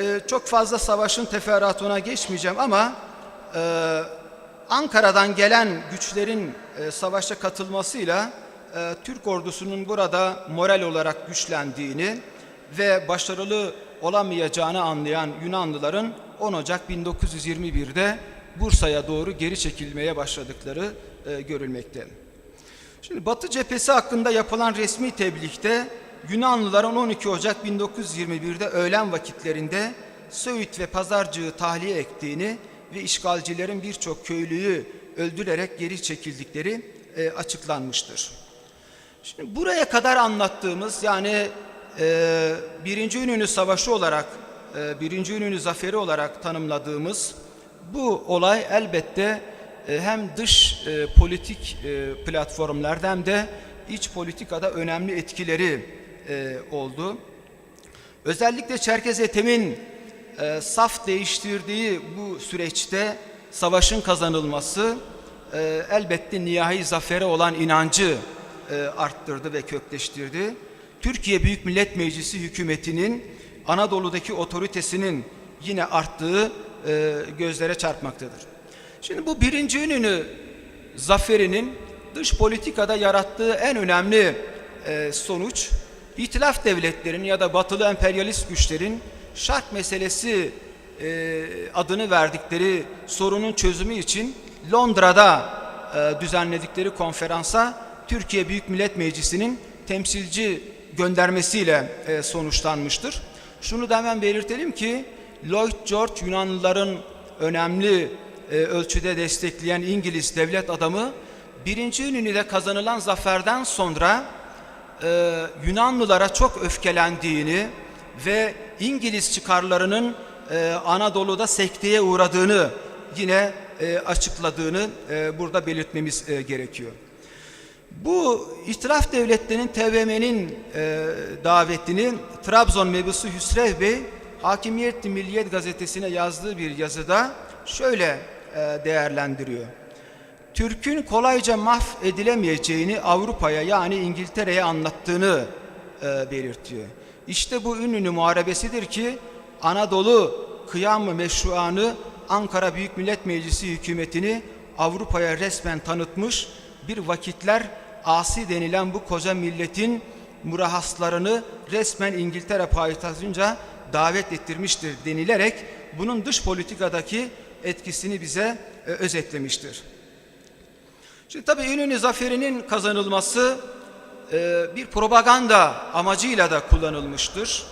Ee, çok fazla savaşın teferruatına geçmeyeceğim ama e, Ankara'dan gelen güçlerin e, savaşa katılmasıyla e, Türk ordusunun burada moral olarak güçlendiğini ve başarılı olamayacağını anlayan Yunanlıların 10 Ocak 1921'de Bursa'ya doğru geri çekilmeye başladıkları e, görülmekte. Şimdi Batı cephesi hakkında yapılan resmi tebliğde Yunanlıların 12 Ocak 1921'de öğlen vakitlerinde Söğüt ve Pazarcığı tahliye ettiğini ve işgalcilerin birçok köylüyü öldürerek geri çekildikleri e, açıklanmıştır. Şimdi buraya kadar anlattığımız yani e, Birinci Ünlü Savaşı olarak, e, Birinci Ünlü Zaferi olarak tanımladığımız bu olay elbette e, hem dış e, politik e, platformlarda hem de iç politikada önemli etkileri e, oldu. Özellikle Çerkez Ethem'in e, saf değiştirdiği bu süreçte savaşın kazanılması e, elbette nihai zafere olan inancı e, arttırdı ve kökleştirdi. Türkiye Büyük Millet Meclisi hükümetinin Anadolu'daki otoritesinin yine arttığı e, gözlere çarpmaktadır. Şimdi bu birinci ününü zaferinin dış politikada yarattığı en önemli e, sonuç İtilaf devletlerin ya da batılı emperyalist güçlerin şark meselesi e, adını verdikleri sorunun çözümü için Londra'da e, düzenledikleri konferansa Türkiye Büyük Millet Meclisi'nin temsilci göndermesiyle e, sonuçlanmıştır. Şunu da hemen belirtelim ki Lloyd George Yunanlıların önemli e, ölçüde destekleyen İngiliz devlet adamı birinci Ünlü'de kazanılan zaferden sonra e, Yunanlılara çok öfkelendiğini ve İngiliz çıkarlarının e, Anadolu'da sekteye uğradığını yine e, açıkladığını e, burada belirtmemiz e, gerekiyor. Bu itiraf devletlerinin TBMM'nin e, davetini Trabzon mebusu Hüsrev Bey Hakimiyet Milliyet gazetesine yazdığı bir yazıda şöyle e, değerlendiriyor. Türk'ün kolayca mahv edilemeyeceğini Avrupa'ya yani İngiltere'ye anlattığını e, belirtiyor. İşte bu ünlü muharebesidir ki Anadolu kıyam-ı meşruanı Ankara Büyük Millet Meclisi hükümetini Avrupa'ya resmen tanıtmış bir vakitler asi denilen bu koca milletin murahaslarını resmen İngiltere payitahtınca davet ettirmiştir denilerek bunun dış politikadaki etkisini bize e, özetlemiştir. Şimdi tabii İnönü zaferinin kazanılması e, bir propaganda amacıyla da kullanılmıştır.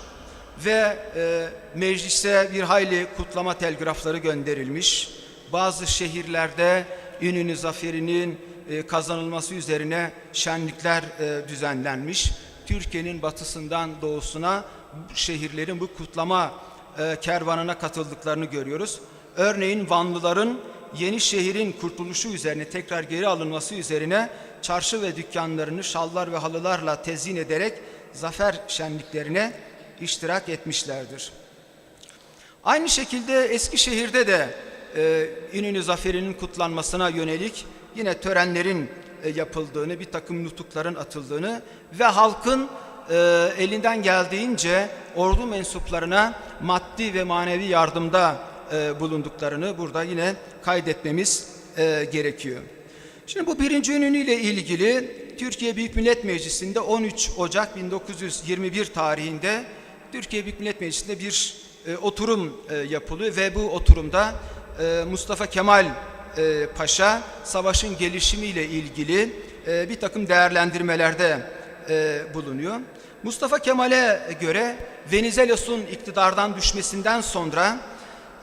Ve e, meclise bir hayli kutlama telgrafları gönderilmiş. Bazı şehirlerde İnönü zaferinin e, kazanılması üzerine şenlikler e, düzenlenmiş. Türkiye'nin batısından doğusuna şehirlerin bu kutlama e, kervanına katıldıklarını görüyoruz. Örneğin Vanlıların Yenişehir'in kurtuluşu üzerine tekrar geri alınması üzerine çarşı ve dükkanlarını şallar ve halılarla tezyin ederek zafer şenliklerine iştirak etmişlerdir. Aynı şekilde Eskişehir'de de e, İnönü Zaferi'nin kutlanmasına yönelik yine törenlerin e, yapıldığını, bir takım nutukların atıldığını ve halkın e, elinden geldiğince ordu mensuplarına maddi ve manevi yardımda e, bulunduklarını burada yine kaydetmemiz e, gerekiyor. Şimdi bu birinci ünlü ile ilgili Türkiye Büyük Millet Meclisi'nde 13 Ocak 1921 tarihinde Türkiye Büyük Millet Meclisi'nde bir e, oturum e, yapılıyor ve bu oturumda e, Mustafa Kemal e, Paşa savaşın gelişimiyle ilgili e, bir takım değerlendirmelerde e, bulunuyor. Mustafa Kemal'e göre Venizelos'un iktidardan düşmesinden sonra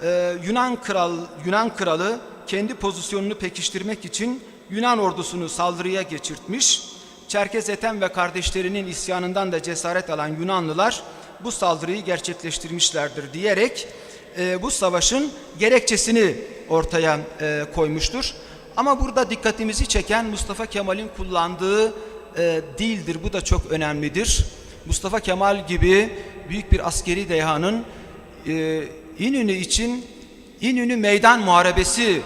e, Yunan kral Yunan kralı kendi pozisyonunu pekiştirmek için Yunan ordusunu saldırıya geçirtmiş. Çerkez Ethem ve kardeşlerinin isyanından da cesaret alan Yunanlılar bu saldırıyı gerçekleştirmişlerdir diyerek e, bu savaşın gerekçesini ortaya e, koymuştur. Ama burada dikkatimizi çeken Mustafa Kemal'in kullandığı e, dildir. Bu da çok önemlidir. Mustafa Kemal gibi büyük bir askeri dehanın e, İnönü için İnönü meydan muharebesi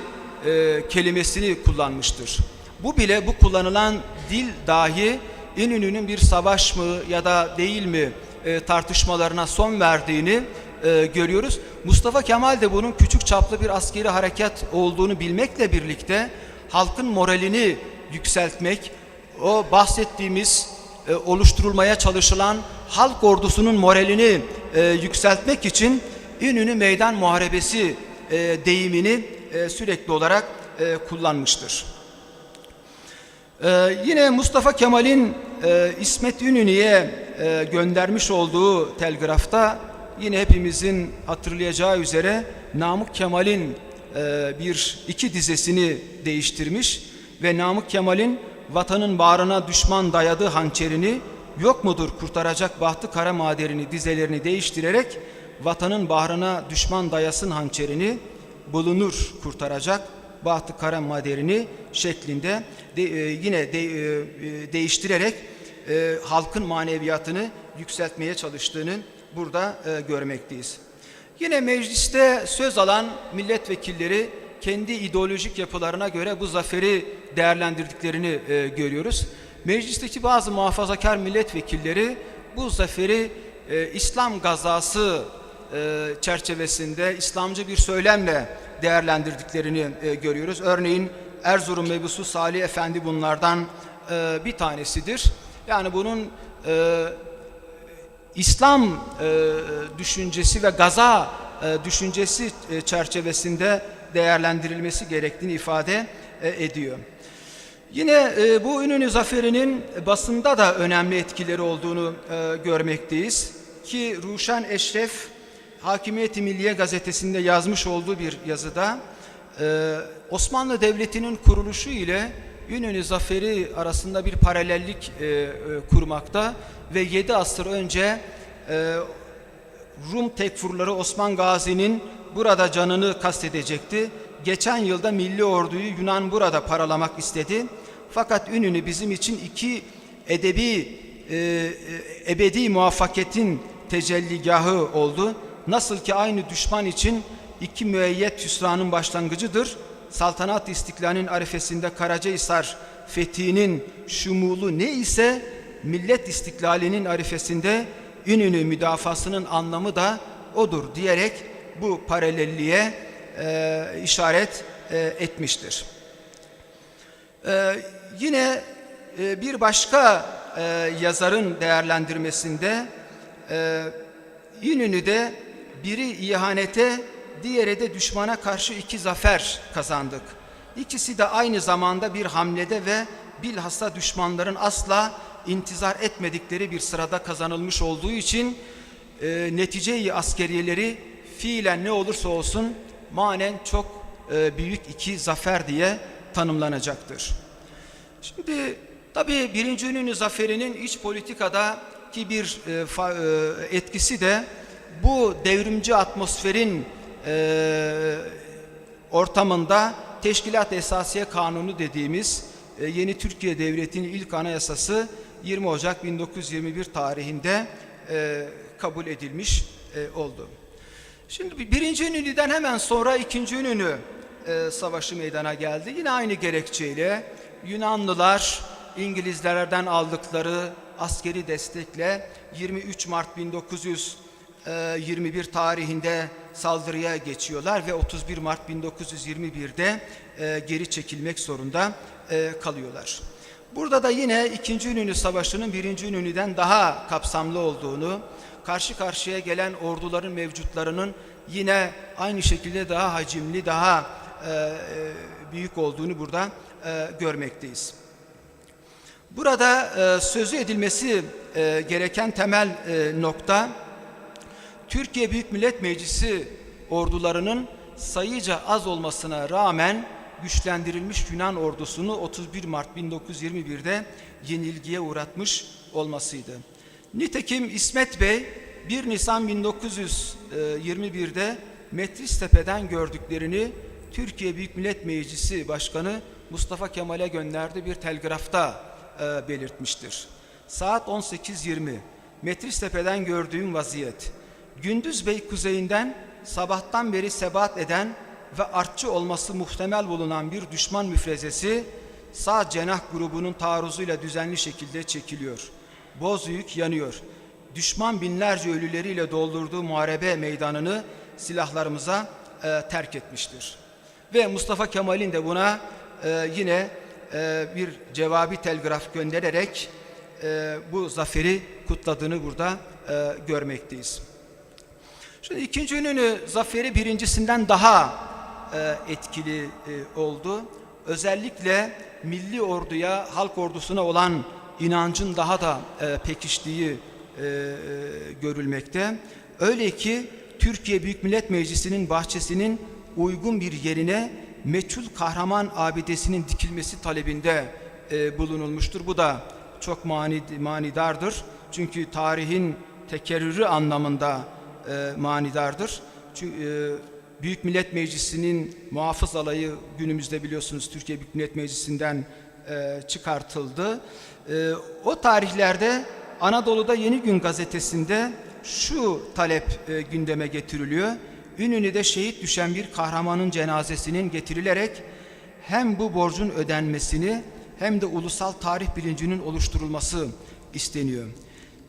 e, kelimesini kullanmıştır. Bu bile bu kullanılan dil dahi İnönü'nün bir savaş mı ya da değil mi e, tartışmalarına son verdiğini e, görüyoruz. Mustafa Kemal de bunun küçük çaplı bir askeri harekat olduğunu bilmekle birlikte halkın moralini yükseltmek, o bahsettiğimiz e, oluşturulmaya çalışılan halk ordusunun moralini e, yükseltmek için İnönü Meydan Muharebesi e, deyimini e, sürekli olarak e, kullanmıştır. Ee, yine Mustafa Kemal'in e, İsmet İnönü'ye e, göndermiş olduğu telgrafta yine hepimizin hatırlayacağı üzere Namık Kemal'in e, bir iki dizesini değiştirmiş ve Namık Kemal'in vatanın bağrına düşman dayadığı hançerini yok mudur kurtaracak bahtı kara maderini dizelerini değiştirerek vatanın bahrına düşman dayasın hançerini bulunur kurtaracak bahtı kara maderini şeklinde de, e, yine de, e, e, değiştirerek e, halkın maneviyatını yükseltmeye çalıştığını burada e, görmekteyiz. Yine mecliste söz alan milletvekilleri kendi ideolojik yapılarına göre bu zaferi değerlendirdiklerini e, görüyoruz. Meclisteki bazı muhafazakar milletvekilleri bu zaferi e, İslam gazası e, çerçevesinde İslamcı bir söylemle değerlendirdiklerini e, görüyoruz. Örneğin Erzurum mebusu Salih Efendi bunlardan e, bir tanesidir. Yani bunun İslam düşüncesi ve gaza düşüncesi çerçevesinde değerlendirilmesi gerektiğini ifade ediyor. Yine e, bu İnönü Zaferi'nin basında da önemli etkileri olduğunu e, görmekteyiz. Ki Ruşen Eşref Hakimiyeti Milliye gazetesinde yazmış olduğu bir yazıda e, Osmanlı Devleti'nin kuruluşu ile İnönü Zaferi arasında bir paralellik e, e, kurmakta ve 7 asır önce Rum tekfurları Osman Gazi'nin burada canını kastedecekti. Geçen yılda milli orduyu Yunan burada paralamak istedi. Fakat Ünlü bizim için iki edebi, e, ebedi muvaffaketin tecelligahı oldu. Nasıl ki aynı düşman için iki müeyyet hüsranın başlangıcıdır. Saltanat istiklalinin arifesinde Karacahisar fethinin şumulu ne ise millet istiklalinin arifesinde Ünlü müdafasının anlamı da odur diyerek bu paralelliğe e, işaret e, etmiştir. E, yine e, bir başka e, yazarın değerlendirmesinde e, İnönü'de biri ihanete, diğeri de düşmana karşı iki zafer kazandık. İkisi de aynı zamanda bir hamlede ve bilhassa düşmanların asla intizar etmedikleri bir sırada kazanılmış olduğu için e, neticeyi askeriyeleri fiilen ne olursa olsun manen çok e, büyük iki zafer diye tanımlanacaktır. Şimdi tabii birinci Ünlü zaferinin iç politikada ki bir e, fa, e, etkisi de bu devrimci atmosferin e, ortamında Teşkilat Esasiye Kanunu dediğimiz e, yeni Türkiye Devleti'nin ilk anayasası 20 Ocak 1921 tarihinde e, kabul edilmiş e, oldu. Şimdi birinci Ünlü'den hemen sonra ikinci Ünlü e, savaşı meydana geldi. Yine aynı gerekçeyle Yunanlılar İngilizlerden aldıkları askeri destekle 23 Mart 1921 tarihinde saldırıya geçiyorlar ve 31 Mart 1921'de e, geri çekilmek zorunda e, kalıyorlar. Burada da yine 2. Ünlü Savaşı'nın 1. Ünlü'den daha kapsamlı olduğunu, karşı karşıya gelen orduların mevcutlarının yine aynı şekilde daha hacimli, daha e, e, büyük olduğunu burada e, görmekteyiz. Burada e, sözü edilmesi e, gereken temel e, nokta Türkiye Büyük Millet Meclisi ordularının sayıca az olmasına rağmen güçlendirilmiş Yunan ordusunu 31 Mart 1921'de yenilgiye uğratmış olmasıydı. Nitekim İsmet Bey 1 Nisan 1921'de Metris Tepe'den gördüklerini Türkiye Büyük Millet Meclisi Başkanı Mustafa Kemal'e gönderdiği bir telgrafta e, belirtmiştir. Saat 18.20 Metris Tepe'den gördüğüm vaziyet. Gündüz Bey kuzeyinden sabahtan beri sebat eden ve artçı olması muhtemel bulunan bir düşman müfrezesi sağ cenah grubunun taarruzuyla düzenli şekilde çekiliyor. Bozüyük yanıyor. düşman binlerce ölüleriyle doldurduğu muharebe meydanını silahlarımıza e, terk etmiştir. Ve Mustafa Kemal'in de buna e, yine e, bir cevabi telgraf göndererek e, bu zaferi kutladığını burada e, görmekteyiz. Şimdi ikinci ününü zaferi birincisinden daha e, etkili e, oldu. Özellikle milli orduya, halk ordusuna olan inancın daha da e, pekiştiği e, e, görülmekte. Öyle ki Türkiye Büyük Millet Meclisi'nin bahçesinin uygun bir yerine meçhul kahraman abidesinin dikilmesi talebinde e, bulunulmuştur. Bu da çok mani, manidardır. Çünkü tarihin tekerrürü anlamında e, manidardır. Çünkü e, Büyük Millet Meclisi'nin muhafız alayı günümüzde biliyorsunuz Türkiye Büyük Millet Meclisi'nden e, çıkartıldı. E, o tarihlerde Anadolu'da Yeni Gün gazetesinde şu talep e, gündeme getiriliyor. Ünlü'de şehit düşen bir kahramanın cenazesinin getirilerek hem bu borcun ödenmesini hem de ulusal tarih bilincinin oluşturulması isteniyor.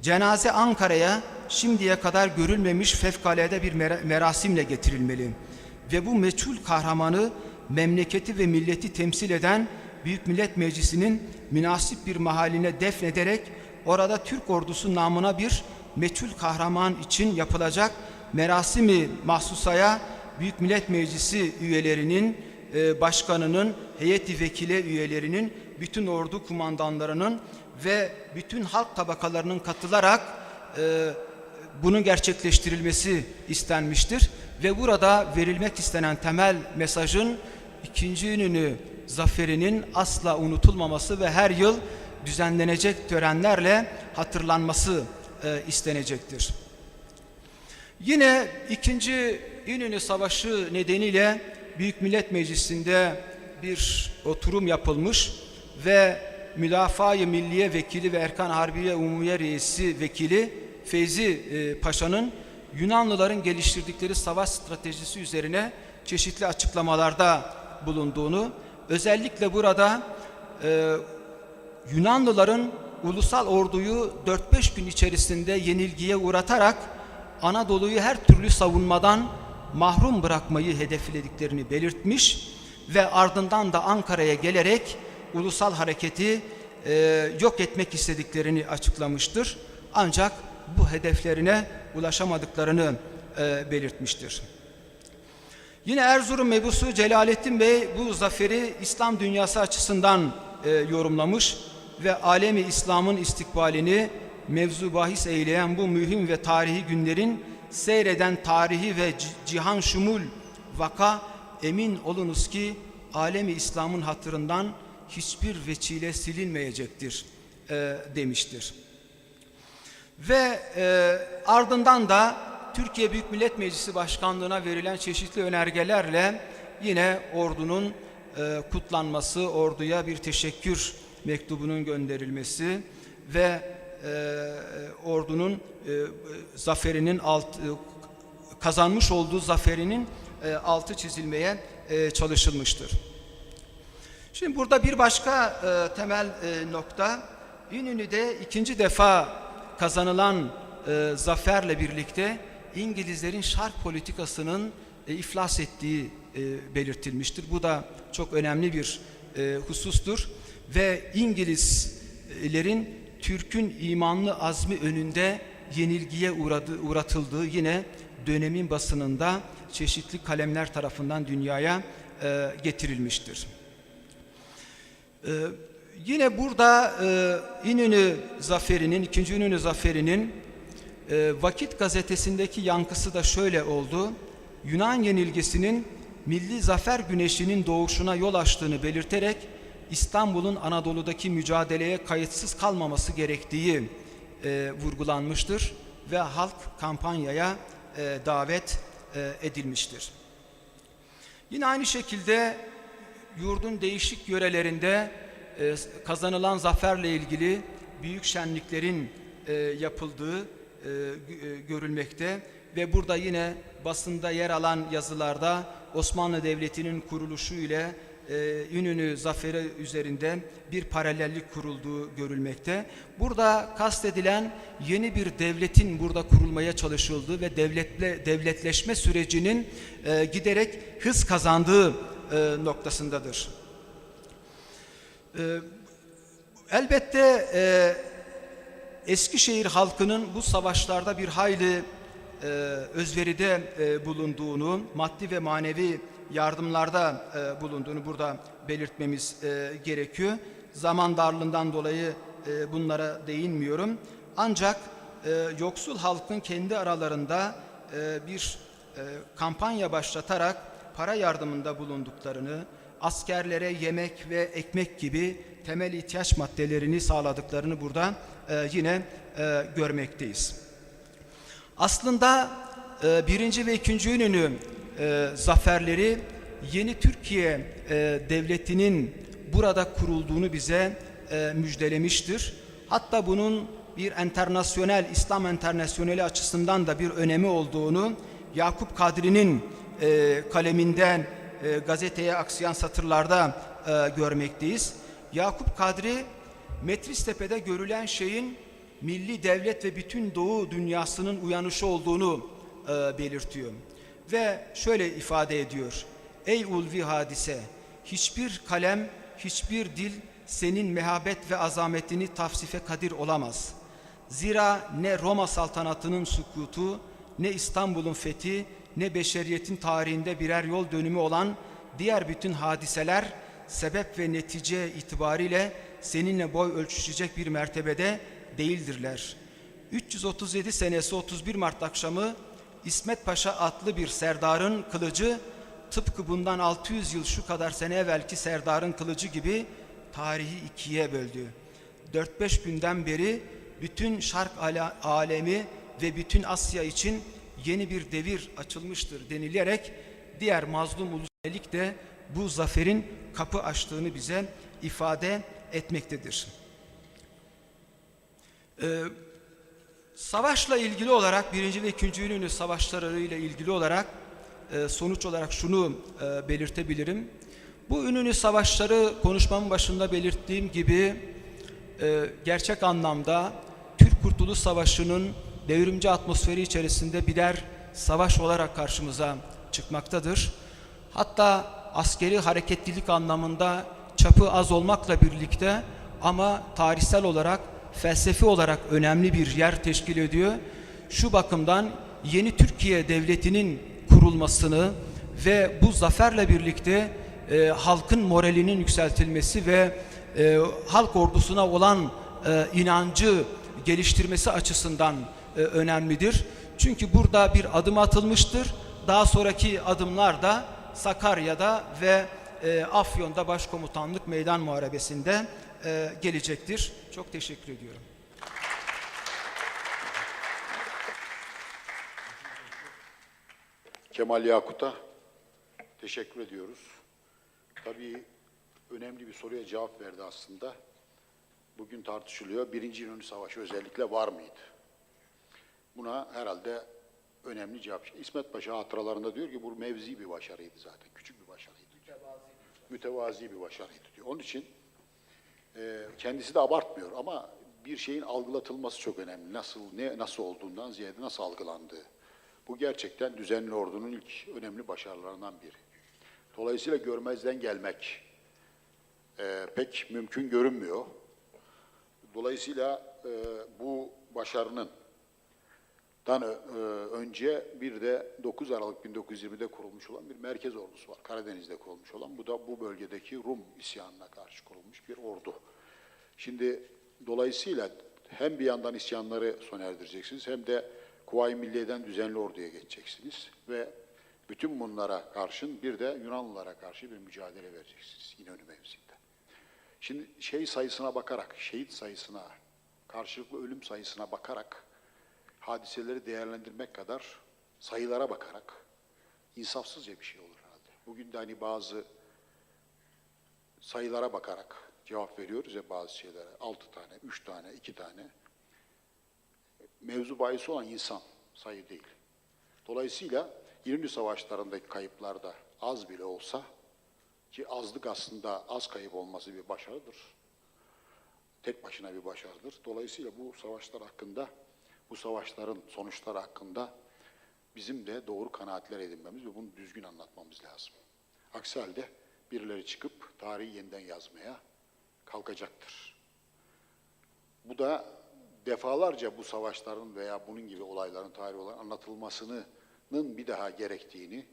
Cenaze Ankara'ya şimdiye kadar görülmemiş fevkalade bir mera- merasimle getirilmeli. Ve bu meçhul kahramanı memleketi ve milleti temsil eden Büyük Millet Meclisi'nin münasip bir mahaline defnederek orada Türk ordusu namına bir meçhul kahraman için yapılacak merasimi mahsusaya Büyük Millet Meclisi üyelerinin, e, başkanının, heyeti vekile üyelerinin, bütün ordu kumandanlarının ve bütün halk tabakalarının katılarak e, bunun gerçekleştirilmesi istenmiştir. Ve burada verilmek istenen temel mesajın ikinci ününü zaferinin asla unutulmaması ve her yıl düzenlenecek törenlerle hatırlanması e, istenecektir. Yine ikinci İnönü Savaşı nedeniyle Büyük Millet Meclisi'nde bir oturum yapılmış ve Müdafaa-i Milliye Vekili ve Erkan Harbiye Umumiye Reisi Vekili Feyzi e, Paşa'nın Yunanlıların geliştirdikleri savaş stratejisi üzerine çeşitli açıklamalarda bulunduğunu, özellikle burada e, Yunanlıların ulusal orduyu 4-5 gün içerisinde yenilgiye uğratarak Anadolu'yu her türlü savunmadan mahrum bırakmayı hedeflediklerini belirtmiş ve ardından da Ankara'ya gelerek ulusal hareketi e, yok etmek istediklerini açıklamıştır. Ancak bu hedeflerine ulaşamadıklarını e, belirtmiştir. Yine Erzurum mebusu Celalettin Bey bu zaferi İslam dünyası açısından e, yorumlamış ve alemi İslam'ın istikbalini mevzu bahis eyleyen bu mühim ve tarihi günlerin seyreden tarihi ve cihan şumul vaka emin olunuz ki alemi İslam'ın hatırından hiçbir veçile silinmeyecektir e, demiştir. Ve e, ardından da Türkiye Büyük Millet Meclisi Başkanlığı'na verilen çeşitli önergelerle yine ordunun e, kutlanması, orduya bir teşekkür mektubunun gönderilmesi ve e, ordunun e, zaferinin alt, e, kazanmış olduğu zaferinin e, altı çizilmeye e, çalışılmıştır. Şimdi burada bir başka e, temel e, nokta İnönü'de ikinci defa kazanılan e, zaferle birlikte İngilizlerin şark politikasının e, iflas ettiği e, belirtilmiştir. Bu da çok önemli bir e, husustur ve İngilizlerin Türk'ün imanlı azmi önünde yenilgiye uğradı, uğratıldığı yine dönemin basınında çeşitli kalemler tarafından dünyaya e, getirilmiştir. Ee, yine burada e, İnönü zaferinin, ikinci İnönü zaferinin e, Vakit gazetesindeki yankısı da şöyle oldu. Yunan yenilgisinin milli zafer güneşinin doğuşuna yol açtığını belirterek İstanbul'un Anadolu'daki mücadeleye kayıtsız kalmaması gerektiği e, vurgulanmıştır ve halk kampanyaya e, davet e, edilmiştir. Yine aynı şekilde yurdun değişik yörelerinde e, kazanılan zaferle ilgili büyük şenliklerin e, yapıldığı e, gö- görülmekte ve burada yine basında yer alan yazılarda Osmanlı Devleti'nin kuruluşu ile e, İnönü zaferi üzerinde bir paralellik kurulduğu görülmekte. Burada kastedilen yeni bir devletin burada kurulmaya çalışıldığı ve devletle devletleşme sürecinin giderek hız kazandığı noktasındadır. E, elbette e, Eskişehir halkının bu savaşlarda bir hayli e, özveride e, bulunduğunu, maddi ve manevi yardımlarda e, bulunduğunu burada belirtmemiz e, gerekiyor. Zaman darlığından dolayı e, bunlara değinmiyorum. Ancak e, yoksul halkın kendi aralarında e, bir e, kampanya başlatarak para yardımında bulunduklarını, askerlere yemek ve ekmek gibi temel ihtiyaç maddelerini sağladıklarını burada e, yine e, görmekteyiz. Aslında e, birinci ve ikinci İnönü e, zaferleri yeni Türkiye e, devletinin burada kurulduğunu bize e, müjdelemiştir. Hatta bunun bir internasyonel, İslam internasyoneli açısından da bir önemi olduğunu Yakup Kadri'nin e, kaleminden e, gazeteye aksayan satırlarda e, görmekteyiz. Yakup Kadri Metristepe'de görülen şeyin milli devlet ve bütün Doğu dünyasının uyanışı olduğunu e, belirtiyor. Ve şöyle ifade ediyor. Ey ulvi hadise, hiçbir kalem, hiçbir dil senin mehabet ve azametini tavsife kadir olamaz. Zira ne Roma saltanatının sükutu, ne İstanbul'un fethi, ne beşeriyetin tarihinde birer yol dönümü olan diğer bütün hadiseler sebep ve netice itibariyle seninle boy ölçüşecek bir mertebede değildirler. 337 senesi 31 Mart akşamı İsmet Paşa adlı bir serdarın kılıcı tıpkı bundan 600 yıl şu kadar sene evvelki serdarın kılıcı gibi tarihi ikiye böldü. 4-5 günden beri bütün şark alemi ve bütün Asya için yeni bir devir açılmıştır denilerek diğer mazlum uluselik de bu zaferin kapı açtığını bize ifade etmektedir. Ee, savaşla ilgili olarak birinci ve ikinci İnönü savaşları ile ilgili olarak e, sonuç olarak şunu e, belirtebilirim. Bu İnönü savaşları konuşmamın başında belirttiğim gibi e, gerçek anlamda Türk Kurtuluş Savaşı'nın devrimci atmosferi içerisinde birer savaş olarak karşımıza çıkmaktadır. Hatta askeri hareketlilik anlamında çapı az olmakla birlikte ama tarihsel olarak, felsefi olarak önemli bir yer teşkil ediyor. Şu bakımdan yeni Türkiye Devleti'nin kurulmasını ve bu zaferle birlikte e, halkın moralinin yükseltilmesi ve e, halk ordusuna olan e, inancı geliştirmesi açısından e, önemlidir. Çünkü burada bir adım atılmıştır. Daha sonraki adımlar da Sakarya'da ve e, Afyon'da Başkomutanlık Meydan Muharebesi'nde e, gelecektir. Çok teşekkür ediyorum. Kemal Yakut'a teşekkür ediyoruz. Tabii önemli bir soruya cevap verdi aslında. Bugün tartışılıyor. Birinci İnönü Savaşı özellikle var mıydı? Buna herhalde önemli cevap. İsmet Paşa hatıralarında diyor ki bu mevzi bir başarıydı zaten. Küçük bir başarıydı. Mütevazi bir başarıydı diyor. Onun için e, kendisi de abartmıyor ama bir şeyin algılatılması çok önemli. Nasıl, ne, nasıl olduğundan ziyade nasıl algılandığı. Bu gerçekten düzenli ordunun ilk önemli başarılarından biri. Dolayısıyla görmezden gelmek e, pek mümkün görünmüyor. Dolayısıyla e, bu başarının Dan ö- e, önce bir de 9 Aralık 1920'de kurulmuş olan bir merkez ordusu var. Karadeniz'de kurulmuş olan. Bu da bu bölgedeki Rum isyanına karşı kurulmuş bir ordu. Şimdi dolayısıyla hem bir yandan isyanları sona erdireceksiniz hem de Kuvayi Milliye'den düzenli orduya geçeceksiniz ve bütün bunlara karşın bir de Yunanlılara karşı bir mücadele vereceksiniz İnönü mevziinde. Şimdi şey sayısına bakarak, şehit sayısına, karşılıklı ölüm sayısına bakarak hadiseleri değerlendirmek kadar sayılara bakarak insafsızca bir şey olur herhalde. Bugün de hani bazı sayılara bakarak cevap veriyoruz ya bazı şeylere. Altı tane, üç tane, iki tane. Mevzu bahisi olan insan, sayı değil. Dolayısıyla İnönü Savaşları'ndaki kayıplarda az bile olsa ki azlık aslında az kayıp olması bir başarıdır. Tek başına bir başarıdır. Dolayısıyla bu savaşlar hakkında, bu savaşların sonuçları hakkında bizim de doğru kanaatler edinmemiz ve bunu düzgün anlatmamız lazım. Aksi halde birileri çıkıp tarihi yeniden yazmaya kalkacaktır. Bu da defalarca bu savaşların veya bunun gibi olayların tarihi olarak anlatılmasının bir daha gerektiğini